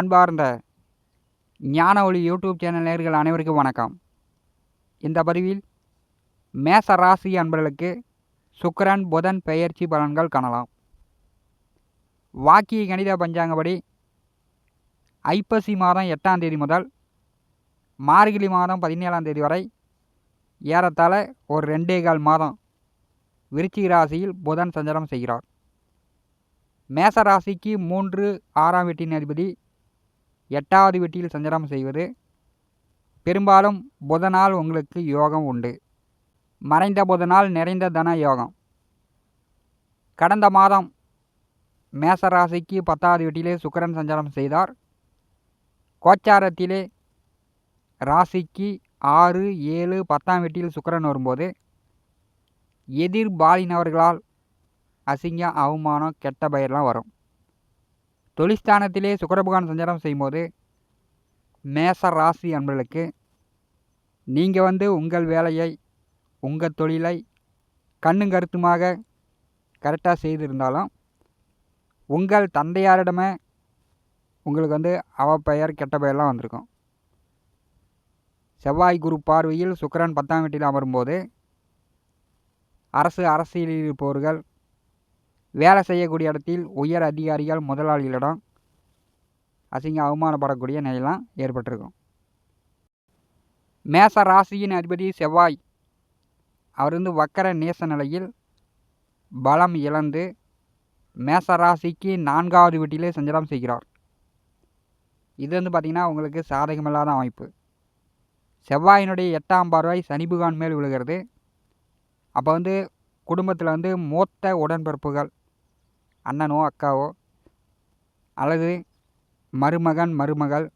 அன்பார்ந்த ஞான ஒளி யூடியூப் சேனல் நேர்கள் அனைவருக்கும் வணக்கம். இந்த பதிவில் மேச ராசி அன்பர்களுக்கு சுக்கரன் புதன் பெயர்ச்சி பலன்கள் காணலாம். வாக்கிய கணித பஞ்சாங்கப்படி ஐப்பசி மாதம் எட்டாம் தேதி முதல் மார்கழி மாதம் பதினேழாம் தேதி வரை ஏறத்தாழ ஒரு ரெண்டே கால் மாதம் விருச்சிக ராசியில் புதன் சஞ்சாரம் செய்கிறார். மேச ராசிக்கு மூன்று ஆறாம் வீட்டின் அதிபதி எட்டாவது வீட்டில் சஞ்சாரம் செய்வது. பெரும்பாலும் புதனால் உங்களுக்கு யோகம் உண்டு. மறைந்த புதனால் நிறைந்த தன யோகம். கடந்த மாதம் மேச ராசிக்கு பத்தாவது வீட்டிலே சுக்கரன் சஞ்சாரம் செய்தார். கோச்சாரத்திலே ராசிக்கு ஆறு ஏழு பத்தாம் வீட்டில் சுக்கரன் வரும்போது எதிர்பாலினவர்களால் அசிங்கம் அவமானம் கெட்ட பெயர்லாம் வரும். தொழிஸ்தானத்திலே சுக்கரபகவான் சஞ்சாரம் செய்யும்போது மேச ராசி அன்பர்களுக்கு நீங்கள் வந்து உங்கள் வேலையை உங்கள் தொழிலை கண்ணும் கருத்துமாக கரெக்டாக செய்திருந்தாலும் உங்கள் தந்தையாரிடமே உங்களுக்கு வந்து அவ பெயர் கெட்ட பெயர்லாம் வந்திருக்கும். செவ்வாய் குரு பார்வையில் சுக்கரன் பத்தாம் வீட்டில் அமரும்போது அரசு அரசியலில் இருப்பவர்கள் வேலை செய்யக்கூடிய இடத்தில் உயர் அதிகாரிகள் முதலாளிகளிடம் அசிங்க அவமானப்படக்கூடிய நிலையெல்லாம் ஏற்பட்டிருக்கும். மேச ராசியின் அதிபதி செவ்வாய் அவர் வந்து வக்கர நேச நிலையில் பலம் இழந்து மேச ராசிக்கு நான்காவது வீட்டிலே சஞ்சலம் செய்கிறார். இது வந்து பார்த்திங்கன்னா உங்களுக்கு சாதகமில்லாத அமைப்பு. செவ்வாயினுடைய எட்டாம் பார்வை சனிபுகான் மேல் விழுகிறது. அப்போ வந்து குடும்பத்தில் வந்து மூத்த உடன்பிறப்புகள் அண்ணனோ அக்காவோ அல்லது மருமகன் மருமகள்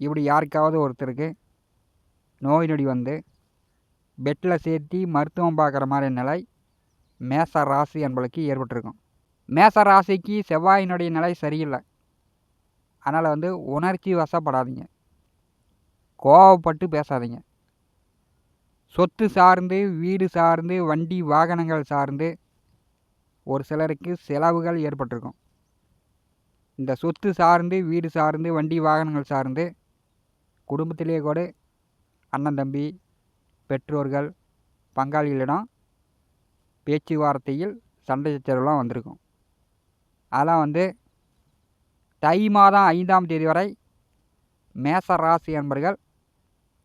இப்படி யாருக்காவது ஒருத்தருக்கு நோய் நொடி வந்து பெட்டில் சேர்த்தி மருத்துவம் பார்க்குற மாதிரி நிலை மேச ராசி என்பளுக்கு ஏற்பட்டிருக்கும். மேச ராசிக்கு செவ்வாயினுடைய நிலை சரியில்லை. அதனால் வந்து உணர்ச்சி வசப்படாதீங்க. கோவப்பட்டு பேசாதீங்க. சொத்து சார்ந்து வீடு சார்ந்து வண்டி வாகனங்கள் சார்ந்து ஒரு சிலருக்கு செலவுகள் ஏற்பட்டிருக்கும். இந்த சொத்து சார்ந்து வீடு சார்ந்து வண்டி வாகனங்கள் சார்ந்து குடும்பத்திலேயே கூட அண்ணன் தம்பி பெற்றோர்கள் பங்காளிகளிடம் பேச்சுவார்த்தையில் சண்டை சச்சரவுலாம் வந்திருக்கும். அதெல்லாம் வந்து தை மாதம் ஐந்தாம் தேதி வரை மேச ராசி என்பர்கள்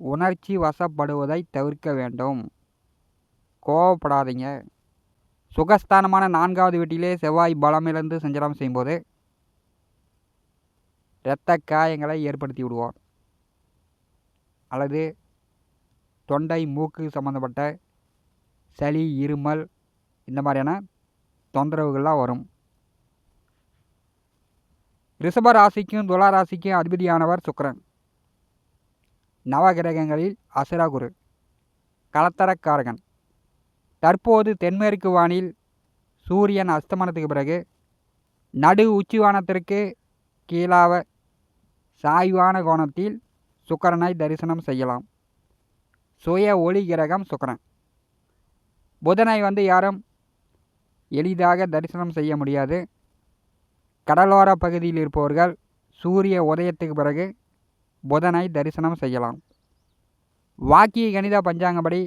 உணர்ச்சி வசப்படுவதை தவிர்க்க வேண்டும். கோவப்படாதீங்க. சுகஸ்தானமான நான்காவது வீட்டிலே செவ்வாய் பலமிழந்து சஞ்சாரம் செய்யும்போது இரத்த காயங்களை ஏற்படுத்தி விடுவார் அல்லது தொண்டை மூக்கு சம்மந்தப்பட்ட சளி இருமல் இந்த மாதிரியான தொந்தரவுகள்லாம் வரும். ரிஷப ராசிக்கும் துலா ராசிக்கும் அதிபதியானவர் சுக்கரன். நவகிரகங்களில் அசுரகுரு கலத்தரக்காரகன். தற்போது தென்மேற்கு வானில் சூரியன் அஸ்தமனத்துக்கு பிறகு நடு உச்சிவானத்திற்கு கீழாவ சாய்வான கோணத்தில் சுக்கரனை தரிசனம் செய்யலாம். சுய ஒளி கிரகம் சுக்கரன். புதனை வந்து யாரும் எளிதாக தரிசனம் செய்ய முடியாது. கடலோர பகுதியில் இருப்பவர்கள் சூரிய உதயத்துக்கு பிறகு புதனை தரிசனம் செய்யலாம். வாக்கிய கணித பஞ்சாங்கப்படி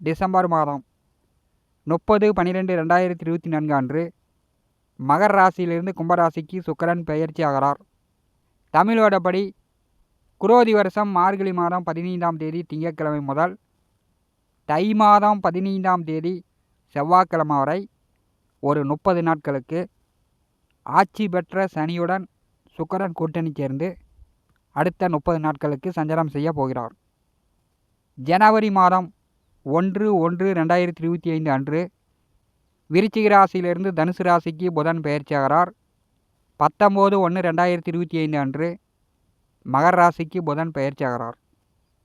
டிசம்பர் மாதம் முப்பது பன்னிரெண்டு ரெண்டாயிரத்தி இருபத்தி நான்கு அன்று மகர ராசியிலிருந்து கும்பராசிக்கு சுக்கரன் பெயர்ச்சி ஆகிறார். தமிழோடப்படி குரோதி வருஷம் மார்கழி மாதம் பதினைந்தாம் தேதி திங்கட்கிழமை முதல் தை மாதம் பதினைந்தாம் தேதி செவ்வாய்க்கிழமை வரை ஒரு முப்பது நாட்களுக்கு ஆட்சி பெற்ற சனியுடன் சுக்கரன் கூட்டணி சேர்ந்து அடுத்த முப்பது நாட்களுக்கு சஞ்சாரம் செய்ய போகிறார். ஜனவரி மாதம் ஒன்று ஒன்று ரெண்டாயிரத்தி இருபத்தி ஐந்து அன்று விருச்சிக ராசியிலிருந்து தனுசு ராசிக்கு புதன் பெயர்ச்சியாகிறார். பத்தொம்போது ஒன்று ரெண்டாயிரத்தி இருபத்தி ஐந்து அன்று மகர ராசிக்கு புதன் பெயர்ச்சியாகிறார்.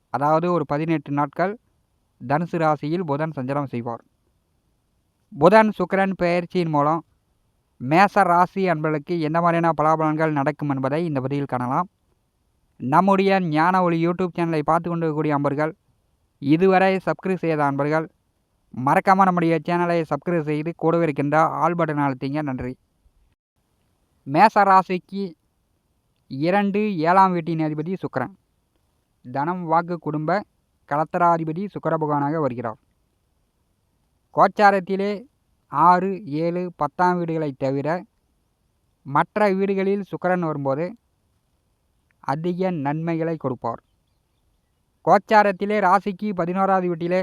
அதாவது ஒரு பதினெட்டு நாட்கள் தனுசு ராசியில் புதன் சஞ்சாரம் செய்வார். புதன் சுக்கரன் பெயர்ச்சியின் மூலம் மேச ராசி அன்பர்களுக்கு எந்த மாதிரியான பலாபலன்கள் நடக்கும் என்பதை இந்த பதிவில் காணலாம். நம்முடைய ஞான ஒளி யூடியூப் சேனலை பார்த்து கொண்டிருக்கக்கூடிய அன்பர்கள் இதுவரை சப்ஸ்கிரைப் செய்த அன்பர்கள் மறக்காமல் நம்முடைய சேனலை சப்ஸ்கிரைப் செய்து கூடவே இருக்கின்ற ஆல் பட்டன் அழுத்திங்க. நன்றி. மேச ராசிக்கு இரண்டு ஏழாம் வீட்டின் அதிபதி சுக்கரன். தனம் வாக்கு குடும்ப கலத்தராதிபதி சுக்கர பகவானாக வருகிறார். கோச்சாரத்திலே ஆறு ஏழு பத்தாம் வீடுகளை தவிர மற்ற வீடுகளில் சுக்கரன் வரும்போது அதிக நன்மைகளை கொடுப்பார். கோச்சாரத்திலே ராசிக்கு பதினோராவது வீட்டிலே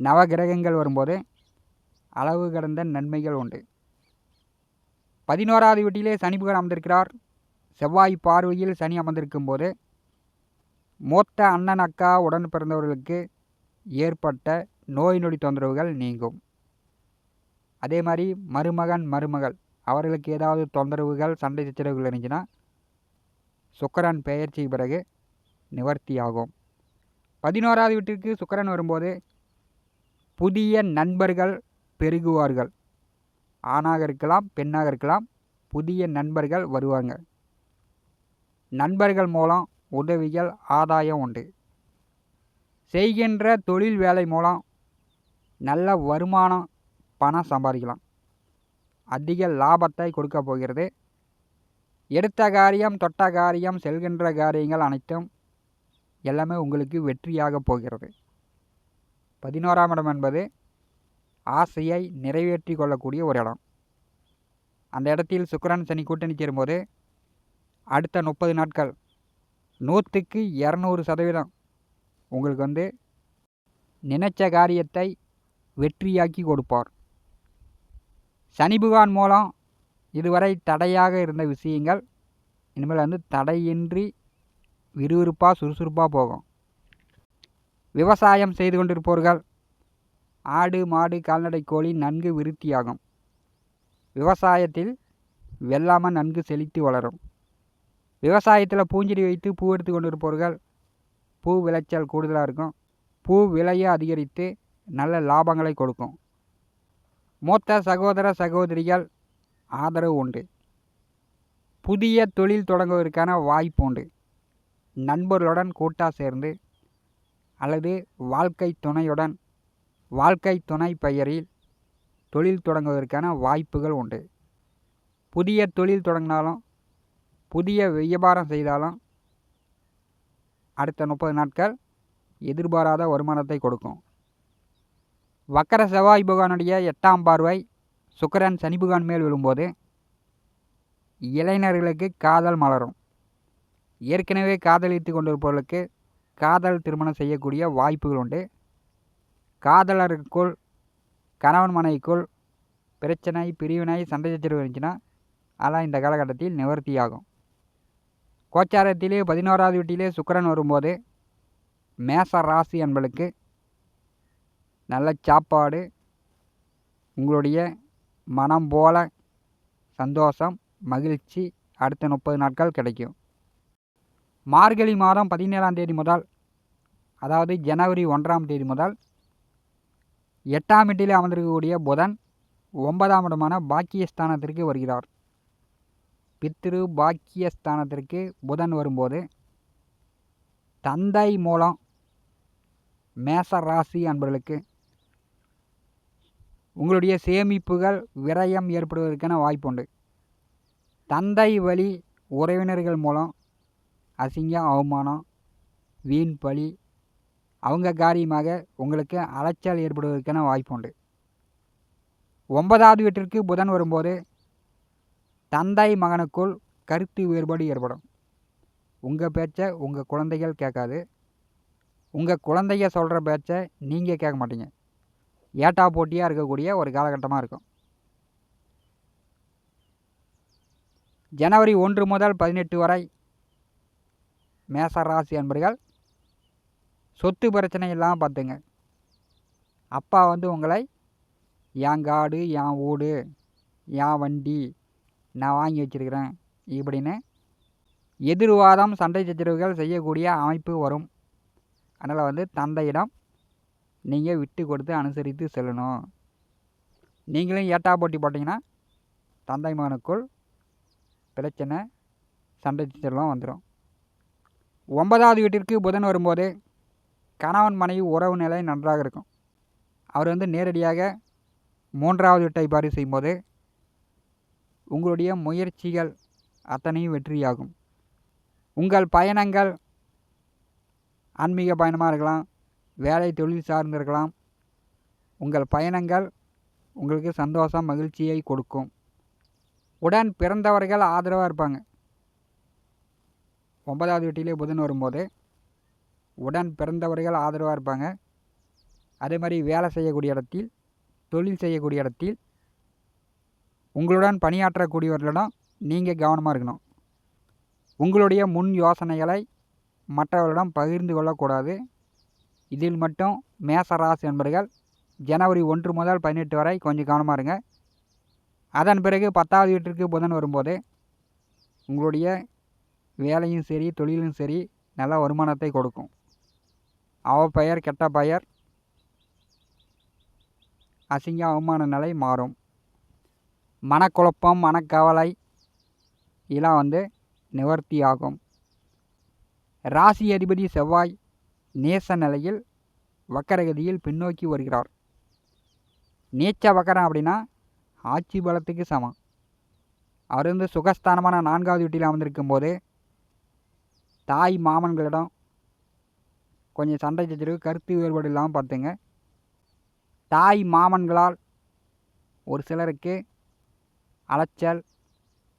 நவகிரகங்கள் வரும்போது அளவு கடந்த நன்மைகள் உண்டு. பதினோராவது வீட்டிலே சனி புகழ் அமர்ந்திருக்கிறார். செவ்வாய் பார்வையில் சனி அமர்ந்திருக்கும் போது மூத்த அண்ணன் அக்கா உடன் பிறந்தவர்களுக்கு ஏற்பட்ட நோய் நொடி தொந்தரவுகள் நீங்கும். அதே மாதிரி மருமகன் மருமகள் அவர்களுக்கு ஏதாவது தொந்தரவுகள் சண்டை சச்சரவுகள் இருந்துச்சுன்னா சுக்கரன் பெயர்ச்சி பிறகு நிவர்த்தியாகும். பதினோராவது வீட்டிற்கு சுக்கரன் வரும்போது புதிய நண்பர்கள் பெருகுவார்கள். ஆணாக இருக்கலாம் பெண்ணாக இருக்கலாம் புதிய நண்பர்கள் வருவாங்க. நண்பர்கள் மூலம் உதவிகள் ஆதாயம் உண்டு. செய்கின்ற தொழில் வேலை மூலம் நல்ல வருமானம் பணம் சம்பாதிக்கலாம். அதிக லாபத்தை கொடுக்க போகிறது. எடுத்த காரியம் தொட்ட காரியம் செல்கின்ற காரியங்கள் அனைத்தும் எல்லாமே உங்களுக்கு வெற்றியாக போகிறது. பதினோராம் இடம் என்பது ஆசையை நிறைவேற்றி கொள்ளக்கூடிய ஒரு இடம். அந்த இடத்தில் சுக்கரன் சனி கூட்டணி சேரும்போது அடுத்த முப்பது நாட்கள் நூற்றுக்கு இரநூறு சதவீதம் உங்களுக்கு வந்து நினைச்ச காரியத்தை வெற்றியாக்கி கொடுப்பார். சனி பகவான் மூலம் இதுவரை தடையாக இருந்த விஷயங்கள் இனிமேல் வந்து தடையின்றி விறுவிறுப்பாக சுறுசுறுப்பாக போகும். விவசாயம் செய்து கொண்டிருப்பவர்கள் ஆடு மாடு கால்நடை கோழி நன்கு விருத்தியாகும். விவசாயத்தில் வெள்ளாமல் நன்கு செழித்து வளரும். விவசாயத்தில் பூஞ்செடி வைத்து பூ எடுத்து கொண்டிருப்பவர்கள் பூ விளைச்சல் கூடுதலாக இருக்கும். பூ விலையை அதிகரித்து நல்ல லாபங்களை கொடுக்கும். மூத்த சகோதர சகோதரிகள் ஆதரவு உண்டு. புதிய தொழில் தொடங்குவதற்கான வாய்ப்பு உண்டு. நண்பர்களுடன் கூட்டாக சேர்ந்து அல்லது வாழ்க்கை துணையுடன் வாழ்க்கை துணை பெயரில் தொழில் தொடங்குவதற்கான வாய்ப்புகள் உண்டு. புதிய தொழில் தொடங்கினாலும் புதிய வியாபாரம் செய்தாலும் அடுத்த முப்பது நாட்கள் எதிர்பாராத வருமானத்தை கொடுக்கும். வக்கர செவ்வாய் பகவானுடைய எட்டாம் பார்வை சுக்கரன் சனி பகவான் மேல் விழும்போது இளைஞர்களுக்கு காதல் மலரும். ஏற்கனவே காதலித்து கொண்டிருப்பவர்களுக்கு காதல் திருமணம் செய்யக்கூடிய வாய்ப்புகள் உண்டு. காதலருக்குள் கணவன் மனைவிக்குள் பிரச்சனை பிரிவினை சண்டை சச்சரவு இருந்துச்சுன்னா அதெல்லாம் இந்த காலகட்டத்தில் நிவர்த்தியாகும். கோச்சாரத்திலே பதினோராவது வீட்டிலே சுக்கரன் வரும்போது மேச ராசி என்பளுக்கு நல்ல சாப்பாடு உங்களுடைய மனம் போல சந்தோஷம் மகிழ்ச்சி அடுத்த முப்பது நாட்கள் கிடைக்கும். மார்கழி மாதம் பதினேழாம் தேதி முதல் அதாவது ஜனவரி ஒன்றாம் தேதி முதல் எட்டாம் வீட்டிலே அமர்ந்திருக்கக்கூடிய புதன் ஒன்பதாம் இடமான பாக்கியஸ்தானத்திற்கு வருகிறார். பித்ரு பாக்கியஸ்தானத்திற்கு புதன் வரும்போது தந்தை மூலம் மேச ராசி அன்பர்களுக்கு உங்களுடைய சேமிப்புகள் விரயம் ஏற்படுவதற்கான வாய்ப்புண்டு. தந்தை வழி உறவினர்கள் மூலம் அசிங்கம் அவமானம் வீண் பழி அவங்க காரியமாக உங்களுக்கு அலைச்சல் ஏற்படுவதற்கான வாய்ப்புண்டு. ஒன்பதாவது வீட்டிற்கு புதன் வரும்போது தந்தை மகனுக்குள் கருத்து வேறுபாடு ஏற்படும். உங்கள் பேச்சை உங்கள் குழந்தைகள் கேட்காது. உங்கள் குழந்தைங்க சொல்கிற பேச்சை நீங்கள் கேட்க மாட்டீங்க. ஏட்டா போட்டியாக இருக்கக்கூடிய ஒரு காலகட்டமாக இருக்கும். ஜனவரி ஒன்று முதல் பதினெட்டு வரை மேச ராசி அன்பர்கள் சொத்து பிரச்சனை இல்லாமல் பார்த்துங்க. அப்பா வந்து உங்களை என் காடு என் வீடு என் வண்டி நான் வாங்கி வச்சிருக்கிறேன் இப்படின்னு எதிர்வாதம் சண்டை சச்சரவுகள் செய்யக்கூடிய அமைப்பு வரும். அதனால் வந்து தந்தையிடம் நீங்கள் விட்டு கொடுத்து அனுசரித்து செல்லணும். நீங்களும் ஏட்டா போட்டி போட்டிங்கன்னா தந்தை மகனுக்குள் பிரச்சனை சண்டை சச்சரவுலாம் வந்துடும் ஒன்பதாவது வீட்டிற்கு புதன் வரும்போது கணவன் மனைவி உறவு நிலை நன்றாக இருக்கும். அவர் வந்து நேரடியாக மூன்றாவது வீட்டை பாரி செய்யும்போது உங்களுடைய முயற்சிகள் அத்தனையும் வெற்றியாகும். உங்கள் பயணங்கள் ஆன்மீக பயணமாக இருக்கலாம் வேலை தொழில் சார்ந்து இருக்கலாம். உங்கள் பயணங்கள் உங்களுக்கு சந்தோஷம் மகிழ்ச்சியை கொடுக்கும். உடன் பிறந்தவர்கள் ஆதரவாக இருப்பாங்க. ஒன்பதாவது வீட்டிலே புதன் வரும்போது உடன் பிறந்தவர்கள் ஆதரவாக இருப்பாங்க. அதே மாதிரி வேலை செய்யக்கூடிய இடத்தில் தொழில் செய்யக்கூடிய இடத்தில் உங்களுடன் பணியாற்றக்கூடியவர்களிடம் நீங்கள் கவனமாக இருக்கணும். உங்களுடைய முன் யோசனைகளை மற்றவர்களிடம் பகிர்ந்து கொள்ளக்கூடாது. இதில் மட்டும் மேசராசி என்பர்கள் ஜனவரி ஒன்று முதல் பதினெட்டு வரை கொஞ்சம் கவனமாக இருங்க. அதன் பிறகு பத்தாவது வீட்டிற்கு புதன் வரும்போது உங்களுடைய வேலையும் சரி தொழிலும் சரி நல்ல வருமானத்தை கொடுக்கும். அவ பெயர் கெட்ட பெயர் அசிங்க அவமான நிலை மாறும். மனக்குழப்பம் மனக்கவலை இதெல்லாம் வந்து நிவர்த்தி ஆகும். ராசி அதிபதி செவ்வாய் நேச நிலையில் வக்கரகதியில் பின்னோக்கி வருகிறார். நீச்ச வக்கரம் அப்படின்னா ஆட்சி பலத்துக்கு சமம். அவர் வந்து சுகஸ்தானமான நான்காவது வீட்டில் அமர்ந்திருக்கும் போது தாய் மாமன்களிடம் கொஞ்சம் சண்டை சச்சரவு கருத்து வேறுபாடு இல்லாமல் பார்த்துங்க. தாய் மாமன்களால் ஒரு சிலருக்கு அலைச்சல்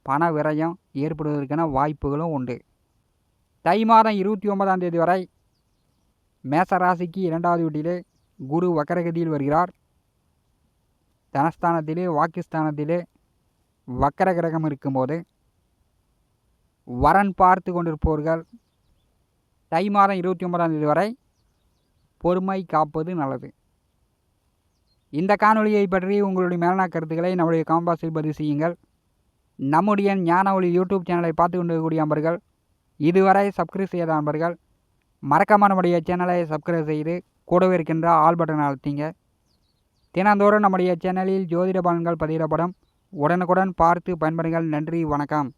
பண விரயம் ஏற்படுவதற்கான வாய்ப்புகளும் உண்டு. தை மாதம் இருபத்தி ஒன்பதாம் தேதி வரை மேசராசிக்கு இரண்டாவது வீட்டிலே குரு வக்கரகதியில் வருகிறார். தனஸ்தானத்திலே வாக்குஸ்தானத்திலே வக்கர கிரகம் இருக்கும்போது வரன் பார்த்து கொண்டிருப்பவர்கள் தை மாதம் இருபத்தி ஒன்பதாம் தேதி வரை பொறுமை காப்பது நல்லது. இந்த காணொலியை பற்றி உங்களுடைய மேலான கருத்துக்களை நம்முடைய காம்பாஸில் பதிவு செய்யுங்கள். நம்முடைய ஞான ஒளி யூடியூப் சேனலை பார்த்து கொண்டிருக்கக்கூடிய நண்பர்கள் இதுவரை சப்ஸ்கிரைப் செய்யாத நண்பர்கள் மறக்காம நம்முடைய சேனலை சப்ஸ்கிரைப் செய்து கூடவே இருக்கின்ற ஆல் பட்டன் அழுத்திங்க. தினந்தோறும் நம்முடைய சேனலில் ஜோதிட பலன்கள் பதிவிடப்படும். உடனுக்குடன் பார்த்து பயன்படுங்கள் நன்றி வணக்கம்.